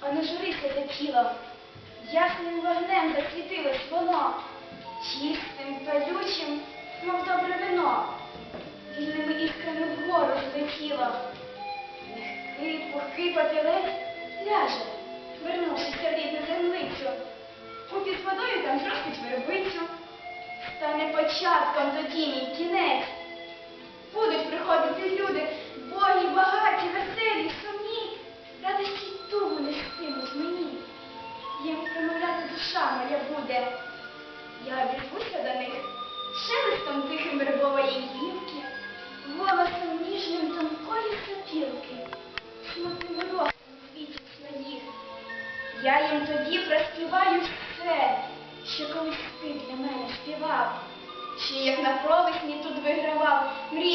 та не журися те тіло. Ясним вогнем засвітилось воно, чистим, палючим, мов добре вино, вільними іскрами вгору злетіло. Легкий, пухкий папілець ляже, вернувшися в рідну землицю. Купі з водою там зростить вербицю. Стане початком тоді мій кінець. Шелестом тихим вербової гілки, голосом ніжним тонкої сопілки, смутним ростом світів своїх. Я їм тоді проспіваю все, що колись ти для мене співав, чи як на провесні тут вигравав, гаю,